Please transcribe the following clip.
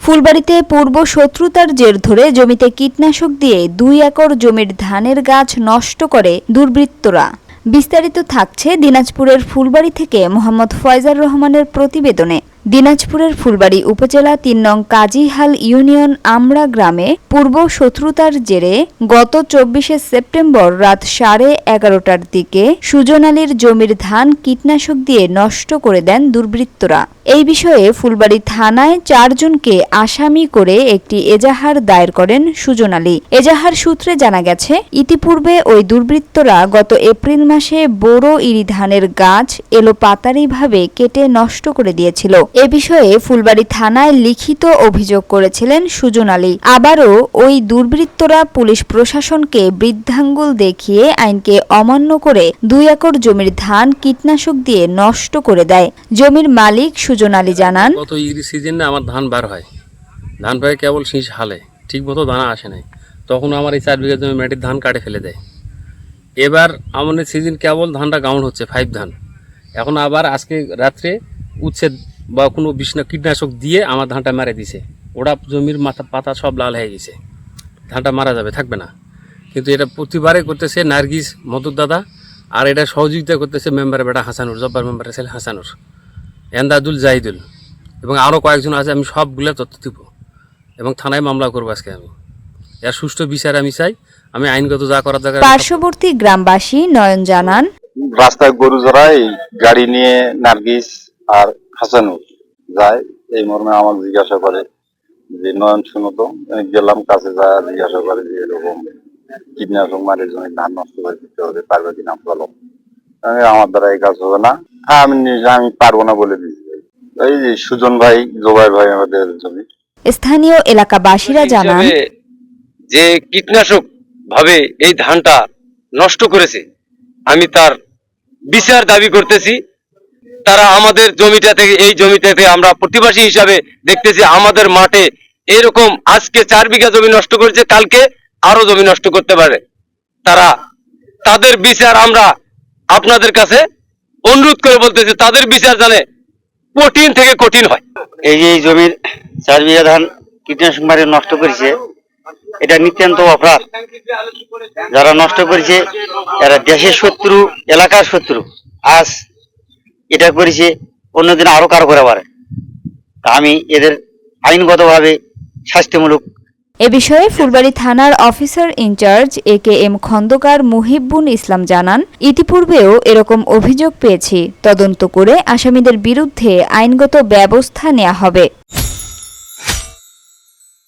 ফুলবাড়িতে পূর্ব শত্রুতার জের ধরে জমিতে কীটনাশক দিয়ে দুই একর জমির ধানের গাছ নষ্ট করে দুর্বৃত্তরা। বিস্তারিত থাকছে দিনাজপুরের ফুলবাড়ি থেকে মোহাম্মদ ফয়জার রহমানের প্রতিবেদনে। দিনাজপুরের ফুলবাড়ি উপজেলা তিন নং কাজীহাল ইউনিয়ন আমড়া গ্রামে পূর্ব শত্রুতার জেরে গত চব্বিশে সেপ্টেম্বর রাত সাড়ে এগারোটার দিকে সুজন আলীর জমির ধান কীটনাশক দিয়ে নষ্ট করে দেন দুর্বৃত্তরা। এই বিষয়ে ফুলবাড়ি থানায় চারজনকে আসামি করে একটি এজাহার দায়ের করেন সুজন আলী। এজাহার সূত্রে জানা গেছে, ইতিপূর্বে ওই দুর্বৃত্তরা গত এপ্রিল মাসে বোরো ইরি ধানের গাছ এলো পাতারিভাবে কেটে নষ্ট করে দিয়েছিল। এ বিষয়ে ফুলবাড়ি থানায় লিখিত অভিযোগ করেছিলেন সুজন আলী। আবারও ওই দুর্বৃত্তরা পুলিশ প্রশাসনকে বৃদ্ধাঙ্গুল দেখিয়ে আইনকে অমান্য করে দুই একর জমির ধান কীটনাশক দিয়ে নষ্ট করে দেয়। জমির মালিক সুজন আলী জানান। গত ইরি সিজনে আমার ধান বার হয়। ধান পায়ে কেবল শীষ হালে ঠিক মতো দানা আসে নাই। তখন আমার এই চার বিঘা জমি মাটির ধান কাটে ফেলে দেয়। এবার আমাদের সিজন কেবল ধানটা গাউন হচ্ছে ফাইভ ধান। এখন আবার আজকে রাত্রে উচ্ছেদ বা কোনো বিষ্ণু কীটনাশক দিয়ে আমার ধানটা মেরে দিছে। ওরা জমির মাথা পাতা সব লাল হয়ে গেছে। ধানটা মারা যাবে থাকবে না। কিন্তু এটা প্রতিবারে করতেছে নার্গিস মধুর দাদা আর এটা সহযোগিতা করতেছে মেম্বার বেটা হাসানুর জব্বার মেম্বারের ছেলে হাসানুর। এন্দাদুল জাহিদুল এবং আরও কয়েকজন আছে আমি সবগুলো তথ্য দিব। এবং থানায় মামলা করব আজকে আমি। এর সুষ্ঠু বিচার আমি চাই। আমি আইনগত যা করার দরকার পার্শ্ববর্তী গ্রামবাসী নয়ন জানান। রাস্তায় গরু জড়াই গাড়ি নিয়ে নার্গিস আর হাসানুর যায়। এই মর্মে আমাকে জিজ্ঞাসা করে যে নয়ন শুনো তো আমি গেলাম কাছে যা জিজ্ঞাসা করে যে এরকম কীটনাশক মারের জন্য ধান নষ্ট করে দিতে হবে পারবে কিনা বলো আমার দ্বারা এই কাজ হবে না। আমি আমি পারব না বলে দিয়েছি। এই যে সুজন ভাই জোবাই ভাই আমাদের জমি। স্থানীয় এলাকাবাসীরা জানান যে কীটনাশক ভাবে এই ধানটা নষ্ট করেছে আমি তার বিচার দাবি করতেছি। তারা আমাদের জমিটা থেকে এই জমিটা থেকে আমরা প্রতিবাসী হিসাবে দেখতেছি আমাদের মাঠে এরকম আজকে চার বিঘা জমি নষ্ট করেছে কালকে আরও জমি নষ্ট করতে পারে। তারা তাদের বিচার আমরা আপনাদের কাছে অনুরোধ করে বলতেছি, তাদের বিচার জানে কঠিন থেকে কঠিন হয়। এই যে জমির চার বিঘা ধান কীটনাশক মারে নষ্ট করেছে, এটা নিতান্ত অপরাধ। যারা নষ্ট করেছে, এরা দেশের শত্রু, এলাকার শত্রু। আজ এটা করেছে, অন্যদিন আরও কারও করে পারে আমি এদের আইনগতভাবে শাস্তিমূলক এ বিষয়ে ফুলবাড়ি থানার officer in charge A K M Khandakar Muhibun Islam জানান, ইতিপূর্বেও এরকম অভিযোগ পেয়েছি। তদন্ত করে আসামিদের বিরুদ্ধে আইনগত ব্যবস্থা নেওয়া হবে।